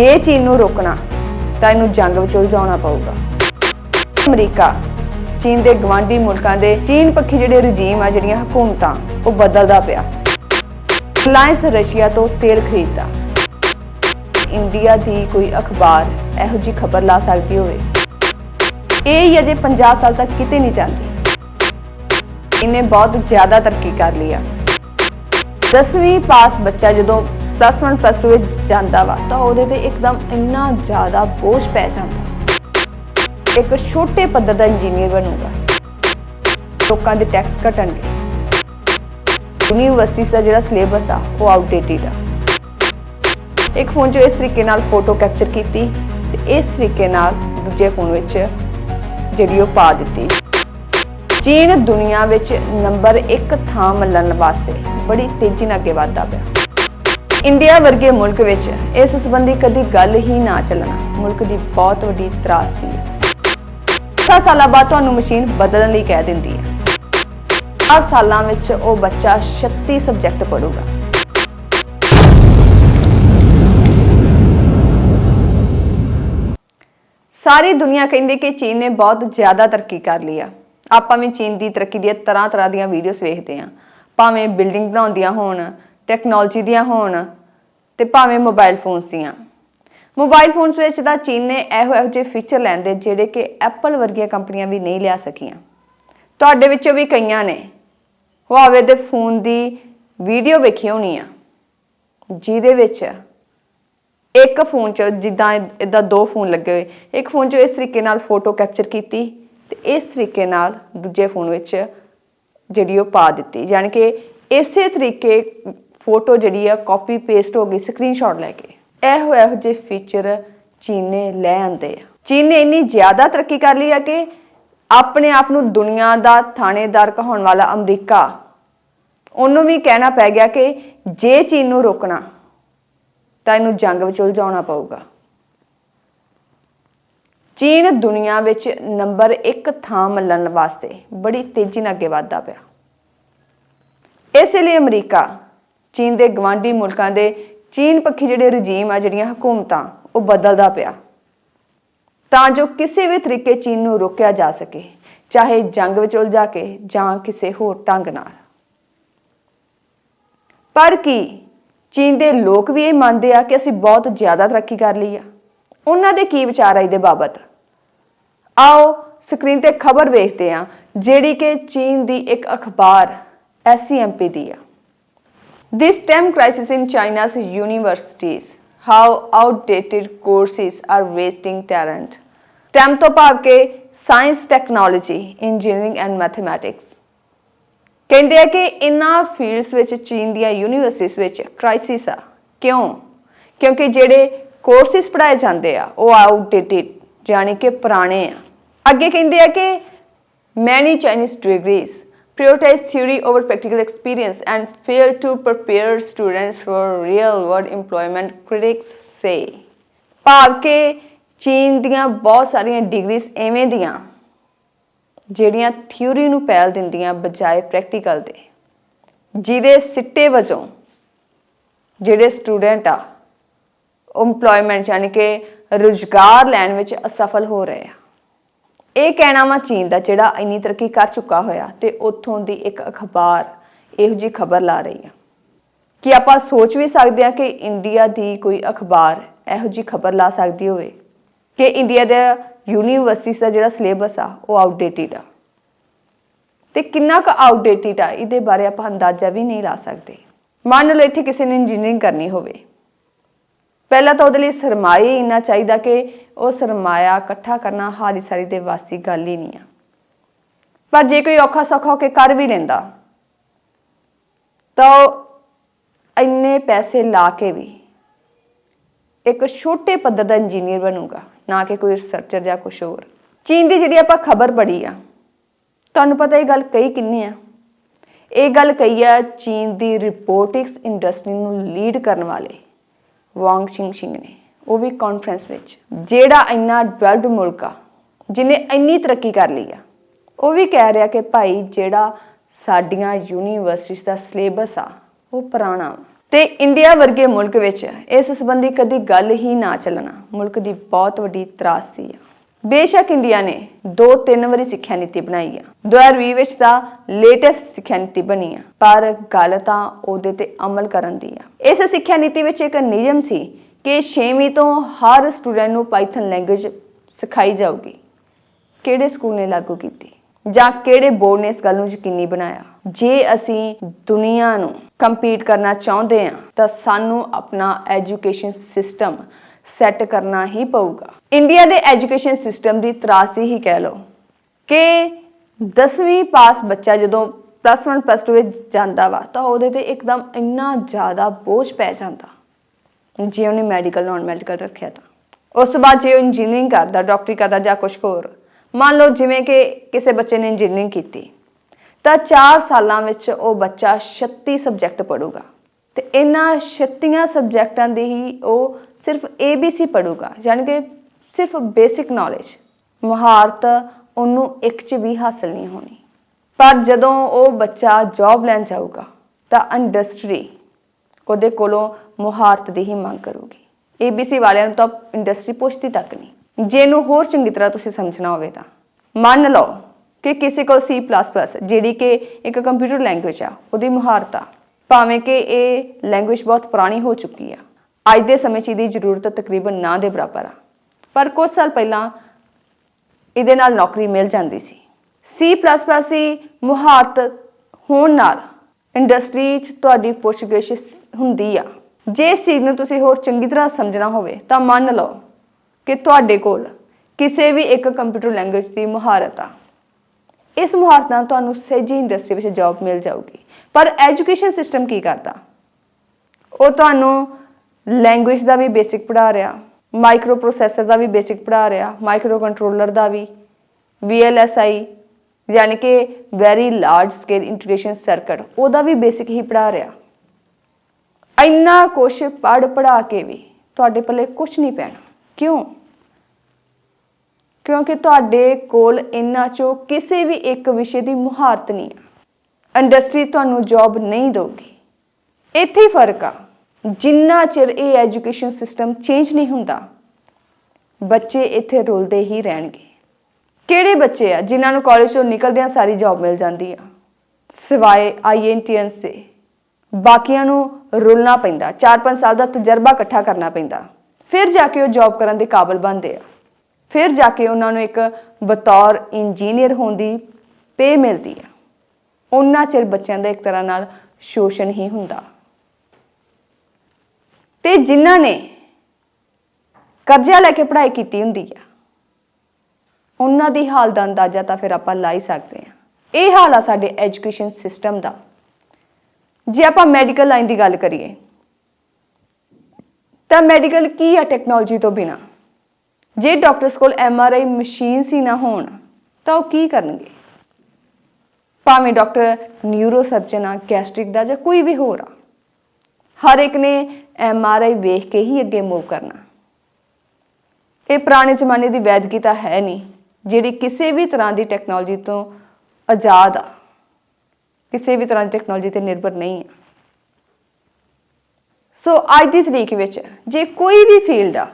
ਜੇ ਚੀਨ ਨੂੰ ਰੋਕਣਾ, ਤਾਂ ਇਹਨੂੰ ਜੰਗ ਵਿੱਚ ਉਲਝਾਉਣਾ ਪਊਗਾ। ਅਮਰੀਕਾ, ਚੀਨ ਦੇ ਗਵਾਂਢੀ ਮੁਲਕਾਂ ਦੇ ਚੀਨ ਪੱਖੀ ਜਿਹੜੇ ਰਜੀਮ ਆ, ਜਿਹੜੀਆਂ ਹਕੂਮਤਾਂ, ਉਹ ਬਦਲਦਾ ਪਿਆ। ਰਿਲਾਇੰਸ ਰਸ਼ੀਆ ਤੋਂ ਤੇਲ ਖਰੀਦਦਾ। ਇੰਡੀਆ ਦੀ ਕੋਈ ਅਖਬਾਰ ਇਹੋ ਜੀ ਖਬਰ ਲਾ ਸਕਦੀ ਹੋਵੇ। ਇਹ ਹੀ ਅਜੇ 50 ਸਾਲ ਤੱਕ ਕਿਤੇ ਨਹੀਂ ਜਾਂਦੀ। ਇਹਨੇ ਬਹੁਤ ਜ਼ਿਆਦਾ ਤਰੱਕੀ ਕਰ ਲਈ ਆ। 10ਵੀਂ ਪਾਸ ਬੱਚਾ ਜਦੋਂ ਪਲੱਸ 1 ਪਲੱਸ 2 ਵਿੱਚ ਜਾਂਦਾ ਵਾ, ਤਾਂ ਉਹਦੇ ਤੇ ਇੱਕਦਮ ਇੰਨਾ ਜ਼ਿਆਦਾ ਬੋਝ ਪੈ ਜਾਂਦਾ। ਇੱਕ ਛੋਟੇ ਪੱਧਰ ਦਾ ਇੰਜੀਨੀਅਰ ਬਣੂਗਾ। ਲੋਕਾਂ ਦੇ ਟੈਕਸ ਘਟਣਗੇ। ਯੂਨੀਵਰਸਿਟੀ ਦਾ ਜਿਹੜਾ ਸਿਲੇਬਸ ਆ, ਉਹ ਆਊਟਡੇਟਡ ਆ। ਇੱਕ ਫੋਨ 'ਚੋਂ ਇਸ ਤਰੀਕੇ ਨਾਲ ਫੋਟੋ ਕੈਪਚਰ ਕੀਤੀ ਤੇ ਇਸ ਤਰੀਕੇ ਨਾਲ ਦੂਜੇ ਫੋਨ ਵਿੱਚ ਜਿਹੜੀ ਉਹ ਪਾ ਦਿੱਤੀ। ਚੀਨ ਦੁਨੀਆ ਵਿੱਚ ਨੰਬਰ 1 ਥਾਂ ਮਿਲਣ ਵਾਸਤੇ ਬੜੀ ਤੇਜ਼ੀ ਨਾਲ ਅੱਗੇ ਵਧਦਾ ਪਿਆ। ਇੰਡੀਆ ਵਰਗੇ ਮੁਲਕ ਵਿੱਚ ਇਸ ਸੰਬੰਧੀ ਕਦੀ ਗੱਲ ਹੀ ਨਾ ਚੱਲਣਾ ਮੁਲਕ ਦੀ ਬਹੁਤ ਵੱਡੀ ਤਰਾਸਦੀ ਹੈ। 10 ਸਾਲਾਂ ਬਾਅਦ ਤੁਹਾਨੂੰ ਮਸ਼ੀਨ ਬਦਲਣ ਲਈ ਕਹਿ ਦਿੰਦੀ ਹੈ। 4 ਸਾਲਾਂ ਵਿੱਚ ਉਹ ਬੱਚਾ 36 ਸਬਜੈਕਟ ਪੜ੍ਹੂਗਾ। ਸਾਰੀ ਦੁਨੀਆ ਕਹਿੰਦੀ ਕਿ ਚੀਨ ਨੇ ਬਹੁਤ ਜ਼ਿਆਦਾ ਤਰੱਕੀ ਕਰ ਲਈ ਹੈ ਆਪਾਂ ਵੀ ਚੀਨ ਦੀ ਤਰੱਕੀ ਦੀਆਂ ਤਰ੍ਹਾਂ ਤਰ੍ਹਾਂ ਦੀਆਂ ਵੀਡੀਓਜ਼ ਵੇਖਦੇ ਆ ਭਾਵੇਂ ਬਿਲਡਿੰਗ ਬਣਾਉਂਦੀਆਂ ਹੋਣ ਟੈਕਨੋਲੋਜੀ ਦੀਆਂ ਹੋਣ ਤੇ ਭਾਵੇਂ ਮੋਬਾਈਲ ਫੋਨਸ ਦੀਆਂ। ਮੋਬਾਈਲ ਫੋਨਸ ਵਿੱਚ ਤਾਂ ਚੀਨ ਨੇ ਇਹੋ ਇਹੋ ਜਿਹੇ ਫੀਚਰ ਲੈਂਦੇ ਜਿਹੜੇ ਕਿ ਐਪਲ ਵਰਗੀਆਂ ਕੰਪਨੀਆਂ ਵੀ ਨਹੀਂ ਲਿਆ ਸਕੀਆਂ। ਤੁਹਾਡੇ ਵਿੱਚੋਂ ਵੀ ਕਈਆਂ ਨੇ ਹੁਆਵੇ ਦੇ ਫੋਨ ਦੀ ਵੀਡੀਓ ਵੇਖੀ ਹੋਣੀ ਆ। ਜਿਹਦੇ ਵਿੱਚ ਇੱਕ ਫੋਨ 'ਚ ਜਿੱਦਾਂ ਇਦਾਂ ਦੋ ਫੋਨ ਲੱਗੇ ਹੋਏ। ਇੱਕ ਫੋਨ 'ਚ ਇਸ ਤਰੀਕੇ ਨਾਲ ਫੋਟੋ ਕੈਪਚਰ ਕੀਤੀ ਤੇ ਇਸ ਤਰੀਕੇ ਨਾਲ ਦੂਜੇ ਫੋਨ ਵਿੱਚ ਜਿਹੜੀ ਉਹ ਪਾ ਦਿੱਤੀ। ਯਾਨੀ ਕਿ ਇਸੇ ਤਰੀਕੇ ਫੋਟੋ ਜਿਹੜੀ ਆ ਕਾਪੀ ਪੇਸਟ ਹੋ ਗਈ ਸਕਰੀਨਸ਼ਾਟ ਲੈ ਕੇ। ਇਹੋ ਇਹੋ ਜਿਹੇ ਫੀਚਰ ਚੀਨ ਨੇ ਲੈ ਆਂਦੇ ਆ। ਚੀਨ ਨੇ ਇੰਨੀ ਜ਼ਿਆਦਾ ਤਰੱਕੀ ਕਰ ਲਈ ਆ ਕਿ ਆਪਣੇ ਆਪ ਨੂੰ ਦੁਨੀਆ ਦਾ ਥਾਣੇਦਾਰ ਕਹਾਉਣ ਵਾਲਾ ਅਮਰੀਕਾ, ਉਹਨੂੰ ਵੀ ਕਹਿਣਾ ਪੈ ਗਿਆ ਕਿ ਜੇ ਚੀਨ ਨੂੰ ਰੋਕਣਾ, ਤਾਂ ਇਹਨੂੰ ਜੰਗ ਵਿੱਚ ਉਲਝਾਉਣਾ ਪਊਗਾ। ਚੀਨ ਦੁਨੀਆ ਵਿੱਚ ਨੰਬਰ 1 ਥਾਂ ਮਿਲਣ ਵਾਸਤੇ ਬੜੀ ਤੇਜ਼ੀ ਨਾਲ ਅੱਗੇ ਵਧਦਾ ਪਿਆ। ਇਸ ਲਈ ਅਮਰੀਕਾ, ਚੀਨ ਦੇ ਗਵਾਂਢੀ ਮੁਲਕਾਂ ਦੇ ਚੀਨ ਪੱਖੀ ਜਿਹੜੇ ਰਜੀਮ ਆ, ਜਿਹੜੀਆਂ ਹਕੂਮਤਾਂ, ਉਹ ਬਦਲਦਾ ਪਿਆ। ਤਾਂ ਜੋ ਕਿਸੇ ਵੀ ਤਰੀਕੇ ਚੀਨ ਨੂੰ ਰੋਕਿਆ ਜਾ ਸਕੇ, ਚਾਹੇ ਜੰਗ ਵਿੱਚ ਉਲਝਾ ਕੇ ਜਾਂ ਕਿਸੇ ਹੋਰ ਢੰਗ ਨਾਲ। ਪਰ ਕੀ ਚੀਨ ਦੇ ਲੋਕ ਵੀ ਇਹ ਮੰਨਦੇ ਆ ਕਿ ਅਸੀਂ ਬਹੁਤ ਜ਼ਿਆਦਾ ਤਰੱਕੀ ਕਰ ਲਈ ਆ? ਉਹਨਾਂ ਦੇ ਕੀ ਵਿਚਾਰ ਆ ਇਹਦੇ ਬਾਬਤ? ਆਓ ਸਕਰੀਨ ਤੇ ਖਬਰ ਵੇਖਦੇ ਹਾਂ, ਜਿਹੜੀ ਕਿ ਚੀਨ ਦੀ ਇੱਕ ਅਖਬਾਰ ਐਸਸੀਐਮਪੀ ਦੀ ਆ। This STEM crisis in China's universities. How outdated courses are wasting talent. STEM ਤੋਂ ਭਾਵ ਕੇ science technology engineering and mathematics ਕਹਿੰਦੇ ਆ ਕਿ ਇਨ੍ਹਾਂ ਫੀਲਡਸ ਵਿੱਚ ਚੀਨ ਦੀਆਂ ਯੂਨੀਵਰਸਿਟੀਜ਼ ਵਿੱਚ ਕ੍ਰਾਈਸਿਸ ਆ। ਕਿਉਂ? ਕਿਉਂਕਿ ਜਿਹੜੇ ਕੋਰਸਿਸ ਪੜਾਏ ਜਾਂਦੇ ਆ, ਉਹ ਆਊਟਡੇਟਡ ਯਾਨੀ ਕਿ ਪੁਰਾਣੇ ਆ। ਅੱਗੇ ਕਹਿੰਦੇ ਆ ਕਿ many Chinese degrees prioritize theory over practical experience and fail to prepare students for real world employment critics say ਭਾਵ ਕਿ ਚੀਨ ਦੀਆਂ ਬਹੁਤ ਸਾਰੀਆਂ ਡਿਗਰੀਜ਼ ਐਵੇਂ ਦੀਆਂ ਜਿਹੜੀਆਂ ਥਿਊਰੀ ਨੂੰ ਪਹਿਲ ਦਿੰਦੀਆਂ ਬਜਾਏ ਪ੍ਰੈਕਟੀਕਲ ਦੇ ਜਿਹਦੇ ਸਿੱਟੇ ਵਜੋਂ ਜਿਹੜੇ ਸਟੂਡੈਂਟ ਆ EMPLOYMENT ਯਾਨੀ ਕਿ ਰੁਜ਼ਗਾਰ ਲੈਣ ਵਿੱਚ ਅਸਫਲ ਹੋ ਰਹੇ ਆ ਇਹ ਕਹਿਣਾ ਵਾ ਚੀਨ ਦਾ ਜਿਹੜਾ ਇੰਨੀ ਤਰੱਕੀ ਕਰ ਚੁੱਕਾ ਹੋਇਆ ਤੇ ਉੱਥੋਂ ਦੀ ਇੱਕ ਅਖਬਾਰ ਇਹੋ ਜੀ ਖਬਰ ਲਾ ਰਹੀ ਆ। ਕਿ ਆਪਾਂ ਸੋਚ ਵੀ ਸਕਦੇ ਆ ਕਿ ਇੰਡੀਆ ਦੀ ਕੋਈ ਅਖਬਾਰ ਇਹੋ ਜੀ ਖਬਰ ਲਾ ਸਕਦੀ ਹੋਵੇ? ਕਿ ਇੰਡੀਆ ਦੇ ਯੂਨੀਵਰਸਿਟੀਜ਼ ਦਾ ਜਿਹੜਾ ਸਿਲੇਬਸ ਆ, ਉਹ ਆਊਟਡੇਟਡ ਆ। ਤੇ ਕਿੰਨਾ ਕੁ ਆਊਟਡੇਟਡ ਆ, ਇਹਦੇ ਬਾਰੇ ਆਪਾਂ ਅੰਦਾਜ਼ਾ ਵੀ ਨਹੀਂ ਲਾ ਸਕਦੇ। ਮੰਨ ਲਓ ਇੱਥੇ ਕਿਸੇ ਨੇ ਇੰਜੀਨੀਅਰਿੰਗ ਕਰਨੀ ਹੋਵੇ। ਪਹਿਲਾਂ ਤਾਂ ਉਹਦੇ ਲਈ ਸਰਮਾਇਆ ਹੀ ਇੰਨਾ ਚਾਹੀਦਾ ਕਿ ਉਹ ਸਰਮਾਇਆ, ਇਕੱਠਾ ਕਰਨਾ ਹਾਰੀ ਸਾਰੀ ਦੇ ਵਾਸੀ ਗੱਲ ਹੀ ਨਹੀਂ ਆ। ਪਰ ਜੇ ਕੋਈ ਔਖਾ ਸੌਖਾ ਹੋ ਕੇ ਕਰ ਵੀ ਲੈਂਦਾ, ਤਾਂ ਉਹ ਇੰਨੇ ਪੈਸੇ ਲਾ ਕੇ ਵੀ ਇੱਕ ਛੋਟੇ ਪੱਧਰ ਦਾ ਇੰਜੀਨੀਅਰ ਬਣੂਗਾ, ਨਾ ਕਿ ਕੋਈ ਰਿਸਰਚਰ ਜਾਂ ਕੁਝ ਹੋਰ। ਚੀਨ ਦੀ ਜਿਹੜੀ ਆਪਾਂ ਖਬਰ ਪੜ੍ਹੀ ਆ, ਤੁਹਾਨੂੰ ਪਤਾ ਇਹ ਗੱਲ ਕਈ ਕਿੰਨੇ ਆ? ਇਹ ਗੱਲ ਕਹੀ ਆ ਚੀਨ ਦੀ ਰਿਪੋਰਟਿਕਸ ਇੰਡਸਟਰੀ ਨੂੰ ਲੀਡ ਕਰਨ ਵਾਲੇ। ਵਾਂਗ ਚਿੰਗ ਸਿੰਘ ਨੇ। ਉਹ ਵੀ ਕਾਨਫਰੰਸ ਵਿੱਚ। ਜਿਹੜਾ ਇੰਨਾ ਡਿਵੈਲਪਡ ਮੁਲਕ ਆ ਜਿਨੇ ਇੰਨੀ ਤਰੱਕੀ ਕਰ ਲਈ ਆ, ਉਹ ਵੀ ਕਹਿ ਰਿਹਾ ਕਿ ਭਾਈ ਜਿਹੜਾ ਸਾਡੀਆਂ ਯੂਨੀਵਰਸਿਟੀਜ਼ ਦਾ ਸਿਲੇਬਸ ਆ, ਉਹ ਪੁਰਾਣਾ ਵਾ। ਤੇ ਇੰਡੀਆ ਵਰਗੇ ਮੁਲਕ ਵਿੱਚ ਇਸ ਸੰਬੰਧੀ ਕਦੀ ਗੱਲ ਹੀ ਨਾ ਚੱਲਣਾ। ਮੁਲਕ ਦੀ ਬਹੁਤ ਵੱਡੀ ਤਰਾਸਦੀ ਆ। ਬੇਸ਼ੱਕ ਇੰਡੀਆ ਨੇ ਦੋ ਤਿੰਨ ਵਾਰੀ ਸਿੱਖਿਆ ਨੀਤੀ ਬਣਾਈ ਆ। 2020 ਵਿੱਚ ਤਾਂ ਲੇਟੈਸਟ ਸਿੱਖਿਆ ਨੀਤੀ ਬਣੀ ਆ, ਪਰ ਗੱਲ ਤਾਂ ਉਹਦੇ ਤੇ ਅਮਲ ਕਰਨ ਦੀ ਆ। ਇਸ ਸਿੱਖਿਆ ਨੀਤੀ ਵਿੱਚ ਇੱਕ ਨਿਯਮ ਸੀ ਕਿ 6ਵੀਂ ਤੋਂ ਹਰ ਸਟੂਡੈਂਟ ਨੂੰ ਪਾਈਥਨ ਲੈਂਗੁਏਜ ਸਿਖਾਈ ਜਾਊਗੀ। ਕਿਹੜੇ ਸਕੂਲ ਨੇ ਲਾਗੂ ਕੀਤੀ? ਜਾਂ ਕਿਹੜੇ ਬੋਰਡ ਨੇ ਇਸ ਗੱਲ ਨੂੰ ਯਕੀਨੀ ਬਣਾਇਆ? ਜੇ ਅਸੀਂ ਦੁਨੀਆ ਨੂੰ ਕੰਪੀਟ ਕਰਨਾ ਚਾਹੁੰਦੇ ਹਾਂ ਤਾਂ ਸਾਨੂੰ ਆਪਣਾ ਐਜੂਕੇਸ਼ਨ ਸਿਸਟਮ ਸੈੱਟ ਕਰਨਾ ਹੀ ਪਊਗਾ। ਇੰਡੀਆ ਦੇ ਐਜੂਕੇਸ਼ਨ ਸਿਸਟਮ ਦੀ ਤਰਾਸੀ ਹੀ ਕਹਿ ਲਓ ਕਿ 10ਵੀਂ ਪਾਸ ਬੱਚਾ ਜਦੋਂ ਪਲੱਸ 1 ਪਲੱਸ 2 ਵਿੱਚ ਜਾਂਦਾ ਵਾ ਤਾਂ ਉਹਦੇ ਤੇ ਇੱਕਦਮ ਇੰਨਾ ਜ਼ਿਆਦਾ ਬੋਝ ਪੈ ਜਾਂਦਾ। ਜੇ ਉਹਨੇ ਮੈਡੀਕਲ ਨਾਨ ਮੈਡੀਕਲ ਰੱਖਿਆ ਤਾਂ। ਉਸ ਤੋਂ ਬਾਅਦ ਜੇ ਉਹ ਇੰਜੀਨੀਅਰਿੰਗ ਕਰਦਾ ਡਾਕਟਰੀ ਕਰਦਾ ਜਾਂ ਕੁਝ ਹੋਰ, ਮੰਨ ਲਓ ਜਿਵੇਂ ਕਿ ਕਿਸੇ ਬੱਚੇ ਨੇ ਇੰਜੀਨੀਅਰਿੰਗ ਕੀਤੀ, ਤਾਂ 4 ਸਾਲਾਂ ਵਿੱਚ ਉਹ ਬੱਚਾ 36 ਸਬਜੈਕਟ ਪੜੂਗਾ ਤੇ ਇਹਨਾਂ 36 ਸਬਜੈਕਟਾਂ ਦੀ ਹੀ ਉਹ ਸਿਰਫ ABC ਪੜੂਗਾ ਯਾਨੀ ਕਿ ਸਿਰਫ ਬੇਸਿਕ ਨੌਲੇਜ ਮੁਹਾਰਤ ਉਹਨੂੰ ਇੱਕ ਚ ਵੀ ਹਾਸਲ ਨਹੀਂ ਹੋਣੀ। ਪਰ ਜਦੋਂ ਉਹ ਬੱਚਾ ਜੌਬ ਲੈਣ ਜਾਊਗਾ, ਤਾਂ ਇੰਡਸਟਰੀ ਉਹਦੇ ਕੋਲੋਂ ਮੁਹਾਰਤ ਦੀ ਹੀ ਮੰਗ ਕਰੂਗੀ। ABC ਵਾਲਿਆਂ ਨੂੰ ਤਾਂ ਇੰਡਸਟਰੀ ਪੁੱਛਦੀ ਤੱਕ ਨਹੀਂ। ਜੇ ਇਹਨੂੰ ਹੋਰ ਚੰਗੀ ਤਰ੍ਹਾਂ ਤੁਸੀਂ ਸਮਝਣਾ ਹੋਵੇ ਤਾਂ। ਮੰਨ ਲਓ ਕਿ ਕਿਸੇ ਕੋਲ C++ ਜਿਹੜੀ ਕਿ ਇੱਕ ਕੰਪਿਊਟਰ ਲੈਂਗੁਏਜ ਆ, ਉਹਦੀ ਮੁਹਾਰਤ ਆ। ਭਾਵੇਂ ਕਿ ਇਹ ਲੈਂਗੁਏਜ ਬਹੁਤ ਪੁਰਾਣੀ ਹੋ ਚੁੱਕੀ ਆ। ਅੱਜ ਦੇ ਸਮੇਂ 'ਚ ਇਹਦੀ ਜ਼ਰੂਰਤ ਤਕਰੀਬਨ ਨਾ ਦੇ ਬਰਾਬਰ ਆ। ਪਰ ਕੁਝ ਸਾਲ ਪਹਿਲਾਂ ਇਹਦੇ ਨਾਲ ਨੌਕਰੀ ਮਿਲ ਜਾਂਦੀ ਸੀ। C++ ਦੀ ਮੁਹਾਰਤ ਹੋਣ ਨਾਲ ਇੰਡਸਟਰੀ 'ਚ ਤੁਹਾਡੀ ਪੁੱਛਗਿੱਛ ਹੁੰਦੀ ਆ। ਜੇ ਇਸ ਚੀਜ਼ ਨੂੰ ਤੁਸੀਂ ਹੋਰ ਚੰਗੀ ਤਰ੍ਹਾਂ ਸਮਝਣਾ ਹੋਵੇ ਤਾਂ ਮੰਨ ਲਓ ਕਿ ਤੁਹਾਡੇ ਕੋਲ ਕਿਸੇ ਵੀ ਇੱਕ ਕੰਪਿਊਟਰ ਲੈਂਗੁਏਜ ਦੀ ਮੁਹਾਰਤ ਆ। ਇਸ ਮੁਹਾਰਤ ਨਾਲ ਤੁਹਾਨੂੰ ਸਹਿਜੀ ਇੰਡਸਟਰੀ ਵਿੱਚ ਜੌਬ ਮਿਲ ਜਾਊਗੀ। ਪਰ ਐਜੂਕੇਸ਼ਨ ਸਿਸਟਮ ਕੀ ਕਰਦਾ? ਉਹ ਤੁਹਾਨੂੰ ਲੈਂਗੁਏਜ ਦਾ ਵੀ ਬੇਸਿਕ ਪੜ੍ਹਾ ਰਿਹਾ ਮਾਈਕਰੋ ਪ੍ਰੋਸੈਸਰ ਦਾ ਵੀ ਬੇਸਿਕ ਪੜ੍ਹਾ ਰਿਹਾ ਮਾਈਕਰੋ ਕੰਟਰੋਲਰ ਦਾ ਵੀ VLSI ਯਾਨੀ ਕਿ very large scale integration circuit ਉਹਦਾ ਵੀ ਬੇਸਿਕ ਹੀ ਪੜ੍ਹਾ ਰਿਹਾ। ਇੰਨਾ ਕੁਛ ਪੜ ਪੜਾ ਕੇ ਵੀ ਤੁਹਾਡੇ ਪੱਲੇ ਕੁਝ ਨਹੀਂ ਪੈਣਾ। ਕਿਉਂ? ਕਿਉਂਕਿ ਤੁਹਾਡੇ ਕੋਲ ਇੰਨਾ ਚੋਂ ਕਿਸੇ ਵੀ ਇੱਕ ਵਿਸ਼ੇ ਦੀ ਮੁਹਾਰਤ ਨਹੀਂ ਆ ਇੰਡਸਟਰੀ ਤੁਹਾਨੂੰ ਜੌਬ ਨਹੀਂ ਦੇਊਗੀ। ਇੱਥੇ ਹੀ ਫ਼ਰਕ ਆ। ਜਿੰਨਾ ਚਿਰ ਇਹ ਐਜੂਕੇਸ਼ਨ ਸਿਸਟਮ ਚੇਂਜ ਨਹੀਂ ਹੁੰਦਾ, ਬੱਚੇ ਇੱਥੇ ਰੁਲਦੇ ਹੀ ਰਹਿਣਗੇ। ਕਿਹੜੇ ਬੱਚੇ ਆ ਜਿਨ੍ਹਾਂ ਨੂੰ ਕਾਲਜ ਤੋਂ ਨਿਕਲਦਿਆਂ ਸਾਰੀ ਜੌਬ ਮਿਲ ਜਾਂਦੀ ਆ? ਸਿਵਾਏ ਆਈਐਨਟੀਐਨਸ ਦੇ ਬਾਕੀਆਂ ਨੂੰ ਰੁਲਣਾ ਪੈਂਦਾ। 4-5 ਸਾਲ ਦਾ ਤਜਰਬਾ ਇਕੱਠਾ ਕਰਨਾ ਪੈਂਦਾ। ਫਿਰ ਜਾ ਕੇ ਉਹ ਜੌਬ ਕਰਨ ਦੇ ਕਾਬਿਲ ਬਣਦੇ ਆ। ਫਿਰ ਜਾ ਕੇ ਉਹਨਾਂ ਨੂੰ ਇੱਕ ਬਤੌਰ ਇੰਜੀਨੀਅਰ ਹੋਣ ਦੀ ਪੇ ਮਿਲਦੀ ਆ। ਉਹਨਾਂ ਚਿਰ ਬੱਚਿਆਂ ਦਾ ਇੱਕ ਤਰ੍ਹਾਂ ਨਾਲ ਸ਼ੋਸ਼ਣ ਹੀ ਹੁੰਦਾ। ਤੇ ਜਿਨ੍ਹਾਂ ਨੇ ਕਰਜ਼ਾ ਲੈ ਕੇ ਪੜ੍ਹਾਈ ਕੀਤੀ ਹੁੰਦੀ ਆ, ਉਹਨਾਂ ਦੀ ਹਾਲ ਦਾ ਅੰਦਾਜ਼ਾ ਤਾਂ ਫਿਰ ਆਪਾਂ ਲਾ ਹੀ ਸਕਦੇ ਆ ਇਹ ਹਾਲ ਆ ਸਾਡੇ ਐਜੂਕੇਸ਼ਨ ਸਿਸਟਮ ਦਾ। ਜੇ ਆਪਾਂ ਮੈਡੀਕਲ ਲਾਈਨ ਦੀ ਗੱਲ ਕਰੀਏ, ਤਾਂ ਮੈਡੀਕਲ ਕੀ ਆ ਟੈਕਨੋਲੋਜੀ ਤੋਂ ਬਿਨਾ? ਜੇ ਡਾਕਟਰਸ ਕੋਲ ਐੱਮ ਆਰ ਆਈ ਮਸ਼ੀਨਸ ਹੀ ਨਾ ਹੋਣ, ਤਾਂ ਉਹ ਕੀ ਕਰਨਗੇ? ਭਾਵੇਂ ਡਾਕਟਰ ਨਿਊਰੋ ਸਰਜਨ ਆ ਗੈਸਟ੍ਰਿਕ ਦਾ ਜਾਂ ਕੋਈ ਵੀ ਹੋਰ ਆ, ਹਰ ਇੱਕ ਨੇ ਐਮ ਆਰ ਆਈ ਵੇਖ ਕੇ ਹੀ ਅੱਗੇ ਮੂਵ ਕਰਨਾ। ਇਹ ਪੁਰਾਣੇ ਜ਼ਮਾਨੇ ਦੀ ਵੈਦਗੀ ਤਾਂ ਹੈ ਨਹੀਂ, ਜਿਹੜੀ ਕਿਸੇ ਵੀ ਤਰ੍ਹਾਂ ਦੀ ਟੈਕਨੋਲੋਜੀ ਤੋਂ ਆਜ਼ਾਦ ਆ। ਕਿਸੇ ਵੀ ਤਰ੍ਹਾਂ ਦੀ ਟੈਕਨੋਲੋਜੀ ਤੇ ਨਿਰਭਰ ਨਹੀਂ ਆ। ਸੋ ਅੱਜ ਦੀ ਤਰੀਕ ਵਿੱਚ ਜੇ ਕੋਈ ਵੀ ਫੀਲਡ ਆ,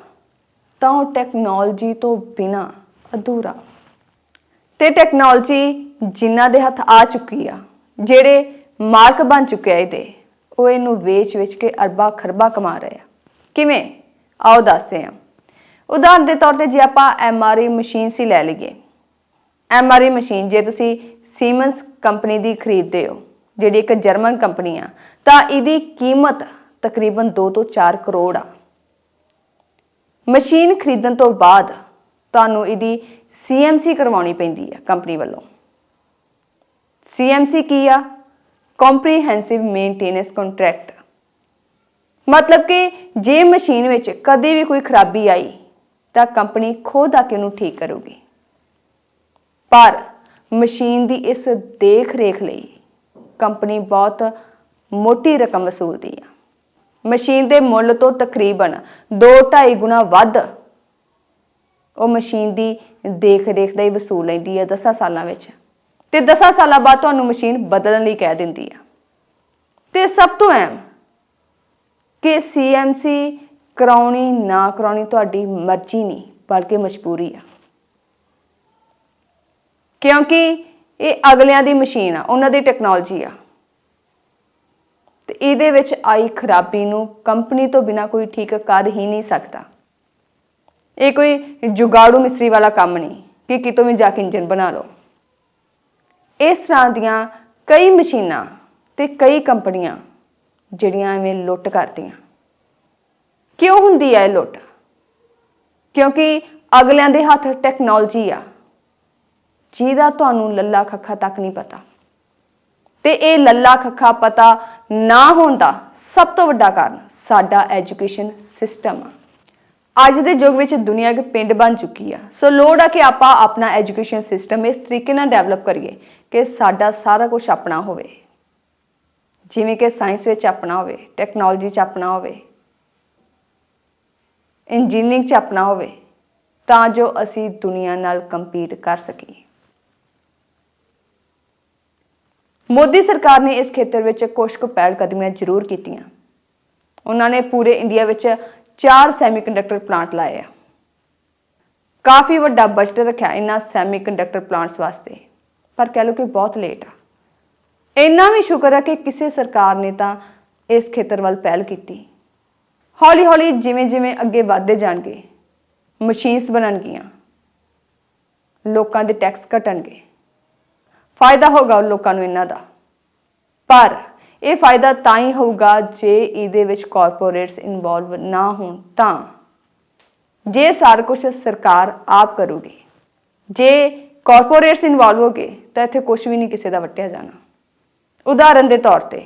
ਤਾਂ ਉਹ ਟੈਕਨੋਲੋਜੀ ਤੋਂ ਬਿਨਾ ਅਧੂਰਾ। ਤੇ ਟੈਕਨੋਲੋਜੀ ਜਿਨ੍ਹਾਂ ਦੇ ਹੱਥ ਆ ਚੁੱਕੀ ਆ, ਜਿਹੜੇ ਮਾਰਕ ਬਣ ਚੁੱਕੇ ਆ ਇਹਦੇ, ਉਹ ਇਹਨੂੰ ਵੇਚ-ਵੇਚ ਕੇ ਅਰਬਾਂ ਖਰਬਾਂ ਕਮਾ ਰਹੇ ਆ। ਕਿਵੇਂ? ਆਓ ਦੱਸਦੇ ਆ ਉਦਾਹਰਨ ਦੇ ਤੌਰ ਤੇ ਜੇ ਆਪਾਂ ਐਮਆਰਆਈ ਮਸ਼ੀਨ ਸੀ ਲੈ ਲਈਏ। ਐਮਆਰਆਈ ਮਸ਼ੀਨ ਜੇ ਤੁਸੀਂ ਸੀਮਨਸ ਕੰਪਨੀ ਦੀ ਖਰੀਦਦੇ ਹੋ, ਜਿਹੜੀ ਇੱਕ ਜਰਮਨ ਕੰਪਨੀ ਆ, ਤਾਂ ਇਹਦੀ ਕੀਮਤ ਤਕਰੀਬਨ 2 ਤੋਂ 4 ਕਰੋੜ ਆ। ਮਸ਼ੀਨ ਖਰੀਦਣ ਤੋਂ ਬਾਅਦ ਤੁਹਾਨੂੰ ਇਹਦੀ ਸੀਐਮਸੀ ਕਰਵਾਉਣੀ ਪੈਂਦੀ ਆ ਕੰਪਨੀ ਵੱਲੋਂ। ਸੀਐਮਸੀ ਕੀ ਆ? ਕੰਪਰੀਹੈਂਸਿਵ ਮੇਨਟੇਨੈਂਸ ਕੰਟਰੈਕਟ ਮਤਲਬ ਕਿ ਜੇ ਮਸ਼ੀਨ ਵਿੱਚ ਕਦੇ ਵੀ ਕੋਈ ਖਰਾਬੀ ਆਈ, ਤਾਂ ਕੰਪਨੀ ਖੁਦ ਆ ਕੇ ਉਹਨੂੰ ਠੀਕ ਕਰੂਗੀ। ਪਰ ਮਸ਼ੀਨ ਦੀ ਇਸ ਦੇਖ ਰੇਖ ਲਈ ਕੰਪਨੀ ਬਹੁਤ ਮੋਟੀ ਰਕਮ ਵਸੂਲਦੀ ਆ। ਮਸ਼ੀਨ ਦੇ ਮੁੱਲ ਤੋਂ ਤਕਰੀਬਨ 2.5 ਗੁਣਾ ਵੱਧ ਉਹ ਮਸ਼ੀਨ ਦੀ ਦੇਖ ਰੇਖ ਦਾ ਹੀ ਵਸੂਲ ਲੈਂਦੀ ਹੈ 10 ਸਾਲਾਂ ਵਿੱਚ। ਤੇ 10 ਸਾਲਾਂ ਬਾਅਦ ਤੁਹਾਨੂੰ ਮਸ਼ੀਨ ਬਦਲਣ ਲਈ ਕਹਿ ਦਿੰਦੀ ਆ। ਤੇ ਸਭ ਤੋਂ ਅਹਿਮ ਕਿ ਸੀਐਮਸੀ ਕਰਾਉਣੀ ਨਾ ਕਰਾਉਣੀ ਤੁਹਾਡੀ ਮਰਜ਼ੀ ਨਹੀਂ, ਬਲਕਿ ਮਜਬੂਰੀ ਆ। ਕਿਉਂਕਿ ਇਹ ਅਗਲਿਆਂ ਦੀ ਮਸ਼ੀਨ ਆ, ਉਹਨਾਂ ਦੀ ਟੈਕਨੋਲੋਜੀ ਆ। ਤੇ ਇਹਦੇ ਵਿੱਚ ਆਈ ਖਰਾਬੀ ਨੂੰ ਕੰਪਨੀ ਤੋਂ ਬਿਨਾ ਕੋਈ ਠੀਕ ਕਰ ਹੀ ਨਹੀਂ ਸਕਦਾ। ਇਹ ਕੋਈ ਜੁਗਾੜੂ ਮਿਸਤਰੀ ਵਾਲਾ ਕੰਮ ਨਹੀਂ ਕਿ ਕਿਤੋਂ ਵੀ ਜਾ ਕੇ ਇੰਜਨ ਬਣਾ ਲਓ। ਇਸ ਤਰ੍ਹਾਂ ਦੀਆਂ ਕਈ ਮਸ਼ੀਨਾਂ ਤੇ ਕਈ ਕੰਪਨੀਆਂ ਜਿਹੜੀਆਂ ਐਵੇਂ ਲੁੱਟ ਕਰਦੀਆਂ। ਕਿਉਂ ਹੁੰਦੀ ਹੈ ਇਹ ਲੁੱਟ? ਕਿਉਂਕਿ ਅਗਲਿਆਂ ਦੇ ਹੱਥ ਟੈਕਨੋਲੋਜੀ ਆ। ਜਿਹਦਾ ਤੁਹਾਨੂੰ ਲੱਲਾ ਖੱਖਾ ਤੱਕ ਨਹੀਂ ਪਤਾ। ਤੇ ਇਹ ਲੱਲਾ ਖੱਖਾ ਪਤਾ ਨਾ ਹੋਣ ਦਾ ਸਭ ਤੋਂ ਵੱਡਾ ਕਾਰਨ ਸਾਡਾ ਐਜੂਕੇਸ਼ਨ ਸਿਸਟਮ ਆ। ਅੱਜ ਦੇ ਯੁੱਗ ਵਿੱਚ ਦੁਨੀਆ ਇੱਕ ਪਿੰਡ ਬਣ ਚੁੱਕੀ ਆ। ਸੋ ਲੋੜ ਆ ਕਿ ਆਪਾਂ ਆਪਣਾ ਐਜੂਕੇਸ਼ਨ ਸਿਸਟਮ ਇਸ ਤਰੀਕੇ ਨਾਲ ਡਿਵੈਲਪ ਕਰੀਏ ਕਿ ਸਾਡਾ ਸਾਰਾ ਕੁਝ ਆਪਣਾ ਹੋਵੇ। ਜਿਵੇਂ ਕਿ ਸਾਇੰਸ ਵਿੱਚ ਆਪਣਾ ਹੋਵੇ, ਟੈਕਨੋਲੋਜੀ 'ਚ ਆਪਣਾ ਹੋਵੇ, ਇੰਜੀਨੀਅਰਿੰਗ 'ਚ ਆਪਣਾ ਹੋਵੇ, ਤਾਂ ਜੋ ਅਸੀਂ ਦੁਨੀਆ ਨਾਲ ਕੰਪੀਟ ਕਰ ਸਕੀਏ। ਮੋਦੀ ਸਰਕਾਰ ਨੇ ਇਸ ਖੇਤਰ ਵਿੱਚ ਕੁਝ ਕੁ ਪਹਿਲ ਕਦਮੀਆਂ ਜ਼ਰੂਰ ਕੀਤੀਆਂ। ਉਹਨਾਂ ਨੇ ਪੂਰੇ ਇੰਡੀਆ ਵਿੱਚ ਚਾਰ ਸੈਮੀਕੰਡਕਟਰ ਪਲਾਂਟ ਲਾਏ ਆ। ਕਾਫੀ ਵੱਡਾ ਬਜਟ ਰੱਖਿਆ ਇਹਨਾਂ ਸੈਮੀਕੰਡਕਟਰ ਪਲਾਂਟਸ ਵਾਸਤੇ। ਪਰ ਕਹਿ ਲਓ ਕਿ ਬਹੁਤ ਲੇਟ ਆ। ਇੰਨਾ ਵੀ ਸ਼ੁਕਰ ਹੈ ਕਿ ਕਿਸੇ ਸਰਕਾਰ ਨੇ ਤਾਂ ਇਸ ਖੇਤਰ ਵੱਲ ਪਹਿਲ ਕੀਤੀ। ਹੌਲੀ ਹੌਲੀ ਜਿਵੇਂ ਜਿਵੇਂ ਅੱਗੇ ਵਧਦੇ ਜਾਣਗੇ ਮਸ਼ੀਨਸ ਬਣਨਗੀਆਂ, ਲੋਕਾਂ ਦੇ ਟੈਕਸ ਘਟਣਗੇ। ਫਾਇਦਾ ਹੋਗਾ ਲੋਕਾਂ ਨੂੰ ਇਹਨਾਂ ਦਾ। ਪਰ ਇਹ ਫਾਇਦਾ ਤਾਂ ਹੀ ਹੋਊਗਾ ਜੇ ਇਹਦੇ ਵਿੱਚ ਕਾਰਪੋਰੇਟਸ ਇਨਵੋਲਵ ਨਾ ਹੋਣ ਤਾਂ। ਜੇ ਸਾਰਾ ਕੁਝ ਸਰਕਾਰ ਆਪ ਕਰੂਗੀ। ਜੇ ਕਾਰਪੋਰੇਟਸ ਇਨਵੋਲਵ ਹੋਗੇ, ਤਾਂ ਇੱਥੇ ਕੁਝ ਵੀ ਨਹੀਂ ਕਿਸੇ ਦਾ ਵਟਿਆ ਜਾਣਾ। ਉਦਾਹਰਨ ਦੇ ਤੌਰ ਤੇ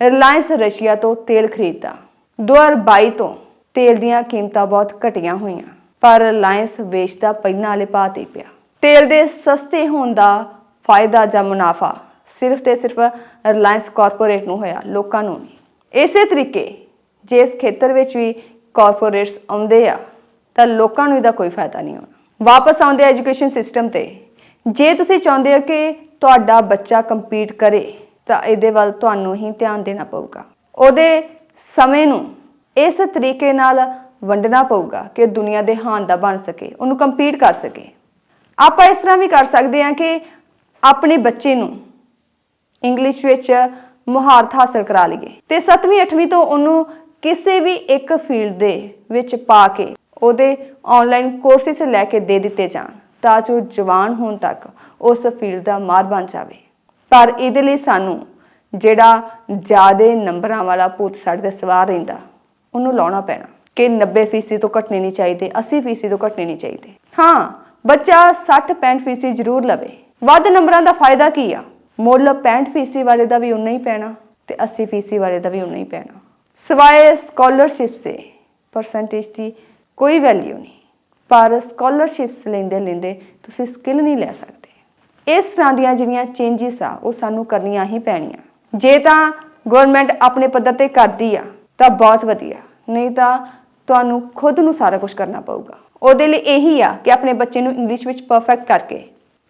ਰਿਲਾਇੰਸ ਰਸ਼ੀਆ ਤੋਂ ਤੇਲ ਖਰੀਦਦਾ। 2022 ਤੋਂ ਤੇਲ ਦੀਆਂ ਕੀਮਤਾਂ ਬਹੁਤ ਘਟੀਆਂ ਹੋਈਆਂ, ਪਰ ਰਿਲਾਇੰਸ ਵੇਚਦਾ ਪਹਿਲਾਂ ਵਾਲੇ ਭਾਅ ਤੇ ਹੀ ਪਿਆ। ਤੇਲ ਦੇ ਸਸਤੇ ਹੋਣ ਦਾ ਫਾਇਦਾ ਜਾਂ ਮੁਨਾਫਾ ਸਿਰਫ ਤੇ ਸਿਰਫ ਰਿਲਾਇੰਸ ਕਾਰਪੋਰੇਟ ਨੂੰ ਹੋਇਆ, ਲੋਕਾਂ ਨੂੰ ਨਹੀਂ ਇਸੇ ਤਰੀਕੇ, ਜੇ ਇਸ ਖੇਤਰ ਵਿੱਚ ਵੀ ਕਾਰਪੋਰੇਟਸ ਆਉਂਦੇ ਆ, ਤਾਂ ਲੋਕਾਂ ਨੂੰ ਇਹਦਾ ਕੋਈ ਫਾਇਦਾ ਨਹੀਂ ਹੋਣਾ। ਵਾਪਸ ਆਉਂਦੇ ਐਜੂਕੇਸ਼ਨ ਸਿਸਟਮ ਤੇ। ਜੇ ਤੁਸੀਂ ਚਾਹੁੰਦੇ ਹੋ ਕਿ ਤੁਹਾਡਾ ਬੱਚਾ ਕੰਪੀਟ ਕਰੇ, ਤਾਂ ਇਹਦੇ ਵੱਲ ਤੁਹਾਨੂੰ ਹੀ ਧਿਆਨ ਦੇਣਾ ਪਊਗਾ। ਉਹਦੇ ਸਮੇਂ ਨੂੰ ਇਸ ਤਰੀਕੇ ਨਾਲ ਵੰਡਣਾ ਪਊਗਾ ਕਿ ਦੁਨੀਆ ਦੇ ਹਾਨ ਦਾ ਬਣ ਸਕੇ, ਉਹਨੂੰ ਕੰਪੀਟ ਕਰ ਸਕੇ। ਆਪਾਂ ਇਸ ਤਰ੍ਹਾਂ ਵੀ ਕਰ ਸਕਦੇ ਹਾਂ ਕਿ ਆਪਣੇ ਬੱਚੇ ਨੂੰ ਇੰਗਲਿਸ਼ ਵਿੱਚ ਮੁਹਾਰਤ ਹਾਸਲ ਕਰਾ ਲਈਏ। ਤੇ 7ਵੀਂ 8ਵੀਂ ਤੋਂ ਉਹਨੂੰ ਕਿਸੇ ਵੀ ਇੱਕ ਫੀਲਡ ਦੇ ਵਿੱਚ ਪਾ ਕੇ ਉਹਦੇ ਆਨਲਾਈਨ ਕੋਰਸਿਸ ਲੈ ਕੇ ਦੇ ਦਿੱਤੇ ਜਾਣ ਤਾਂ ਜੋ ਜਵਾਨ ਹੋਣ ਤੱਕ ਉਸ ਫੀਲਡ ਦਾ ਮਾਰ ਬਣ ਜਾਵੇ। ਪਰ ਇਹਦੇ ਲਈ ਸਾਨੂੰ ਜਿਹੜਾ ਜ਼ਿਆਦੇ ਨੰਬਰਾਂ ਵਾਲਾ ਭੂਤ ਸਾਡੇ ਤੇ ਸਵਾਰ ਰਹਿੰਦਾ, ਉਹਨੂੰ ਲਾਉਣਾ ਪੈਣਾ ਕਿ 90% ਤੋਂ ਘਟਣੇ ਨਹੀਂ ਚਾਹੀਦੇ 80% ਤੋਂ ਘਟਣੇ ਨਹੀਂ ਚਾਹੀਦੇ। ਹਾਂ, ਬੱਚਾ 60 65% ਜ਼ਰੂਰ ਲਵੇ। ਵੱਧ ਨੰਬਰਾਂ ਦਾ ਫਾਇਦਾ ਕੀ ਆ? ਮੁੱਲ 65% ਵਾਲੇ ਦਾ ਵੀ ਉਨਾ ਹੀ ਪੈਣਾ ਤੇ 80% ਵਾਲੇ ਦਾ ਵੀ ਉਨਾ ਹੀ ਪੈਣਾ। ਸਵਾਏ ਸਕਾਲਰਸ਼ਿਪ ਸੇ ਪਰਸੈਂਟੇਜ ਦੀ ਕੋਈ ਵੈਲਿਊ ਨਹੀਂ। ਪਰ ਸਕਾਲਰਸ਼ਿਪਸ ਲੈਂਦੇ ਲੈਂਦੇ ਤੁਸੀਂ ਸਕਿੱਲ ਨਹੀਂ ਲੈ ਸਕਦੇ। ਇਸ ਤਰ੍ਹਾਂ ਦੀਆਂ ਜਿਹੜੀਆਂ ਚੇਂਜਸ ਆ, ਉਹ ਸਾਨੂੰ ਕਰਨੀਆਂ ਹੀ ਪੈਣੀਆਂ। ਜੇ ਤਾਂ ਗਵਰਨਮੈਂਟ ਆਪਣੇ ਪੱਧਰ ਤੇ ਕਰਦੀ ਆ, ਤਾਂ ਬਹੁਤ ਵਧੀਆ। ਨਹੀਂ ਤਾਂ ਤੁਹਾਨੂੰ ਖੁਦ ਨੂੰ ਸਾਰਾ ਕੁਝ ਕਰਨਾ ਪਊਗਾ। ਉਹਦੇ ਲਈ ਇਹੀ ਆ ਕਿ ਆਪਣੇ ਬੱਚੇ ਨੂੰ ਇੰਗਲਿਸ਼ ਵਿੱਚ ਪਰਫੈਕਟ ਕਰਕੇ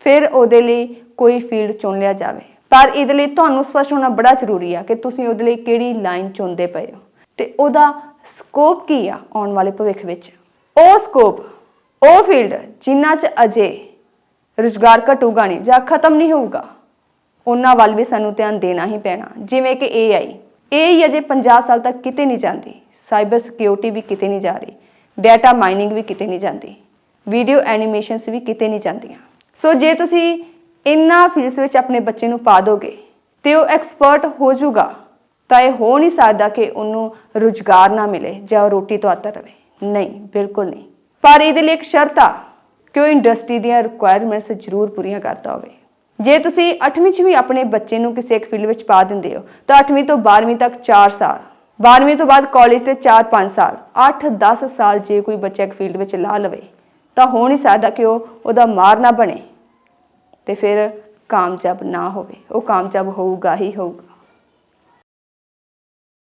ਫਿਰ ਉਹਦੇ ਲਈ ਕੋਈ ਫੀਲਡ ਚੁਣ ਲਿਆ ਜਾਵੇ। ਪਰ ਇਹਦੇ ਲਈ ਤੁਹਾਨੂੰ ਸਪਸ਼ਟ ਹੋਣਾ ਬੜਾ ਜ਼ਰੂਰੀ ਆ ਕਿ ਤੁਸੀਂ ਉਹਦੇ ਲਈ ਕਿਹੜੀ ਲਾਈਨ ਚੁਣਦੇ ਪਏ ਹੋ। ਤੇ ਉਹਦਾ ਸਕੋਪ ਕੀ ਆ ਆਉਣ ਵਾਲੇ ਭਵਿੱਖ ਵਿੱਚ? ਉਹ ਸਕੋਪ ਉਹ ਫੀਲਡ ਜਿਨ੍ਹਾਂ 'ਚ ਅਜੇ ਰੁਜ਼ਗਾਰ ਘਟੂਗਾ ਨਹੀਂ ਜਾਂ ਖਤਮ ਨਹੀਂ ਹੋਊਗਾ, ਉਹਨਾਂ ਵੱਲ ਵੀ ਸਾਨੂੰ ਧਿਆਨ ਦੇਣਾ ਹੀ ਪੈਣਾ। ਜਿਵੇਂ ਕਿ AI AI ਅਜੇ 50 ਸਾਲ ਤੱਕ ਕਿਤੇ ਨਹੀਂ ਜਾਂਦੀ। ਸਾਈਬਰ ਸਿਕਿਉਰਿਟੀ ਵੀ ਕਿਤੇ ਨਹੀਂ ਜਾ ਰਹੀ। ਡਾਟਾ ਮਾਈਨਿੰਗ ਵੀ ਕਿਤੇ ਨਹੀਂ ਜਾਂਦੀ। ਵੀਡੀਓ ਐਨੀਮੇਸ਼ਨਸ ਵੀ ਕਿਤੇ ਨਹੀਂ ਜਾਂਦੀਆਂ। ਸੋ ਜੇ ਤੁਸੀਂ ਇਨ੍ਹਾਂ ਫੀਲਡਸ ਵਿੱਚ ਆਪਣੇ ਬੱਚੇ ਨੂੰ ਪਾ ਦੋਗੇ ਤੇ ਉਹ ਐਕਸਪਰਟ ਹੋ ਜਾਊਗਾ, ਤਾਂ ਇਹ ਹੋ ਨਹੀਂ ਸਕਦਾ ਕਿ ਉਹਨੂੰ ਰੁਜ਼ਗਾਰ ਨਾ ਮਿਲੇ ਜਾਂ ਉਹ ਰੋਟੀ ਤੋਂ ਆਤਾ ਰਵੇ ਨਹੀਂ, ਬਿਲਕੁਲ ਨਹੀਂ। ਪਰ ਇਹਦੇ ਲਈ ਇੱਕ ਸ਼ਰਤ ਆ ਕਿ ਉਹ ਇੰਡਸਟਰੀ ਦੀਆਂ ਰਿਕੁਆਇਰਮੈਂਟਸ ਜ਼ਰੂਰ ਪੂਰੀਆਂ ਕਰਦਾ ਹੋਵੇ। ਜੇ ਤੁਸੀਂ 8ਵੀਂ 'ਚ ਵੀ ਆਪਣੇ ਬੱਚੇ ਨੂੰ ਕਿਸੇ ਇੱਕ ਫੀਲਡ ਵਿੱਚ ਪਾ ਦਿੰਦੇ ਹੋ, ਤਾਂ 8ਵੀਂ ਤੋਂ 12ਵੀਂ ਤੱਕ 4 ਸਾਲ 12ਵੀਂ ਤੋਂ ਬਾਅਦ ਕਾਲਜ ਤੇ 4-5 ਸਾਲ 8-10 ਸਾਲ ਜੇ ਕੋਈ ਬੱਚਾ ਇੱਕ ਫੀਲਡ ਵਿੱਚ ਲਾ ਲਵੇ। ਤਾਂ ਹੋ ਨਹੀਂ ਸਕਦਾ ਕਿ ਉਹ ਉਹਦਾ ਮਾਰ ਨਾ ਬਣੇ ਤੇ ਫਿਰ ਕਾਮਯਾਬ ਨਾ ਹੋਵੇ। ਉਹ ਕਾਮਯਾਬ ਹੋਊਗਾ ਹੀ ਹੋਊਗਾ।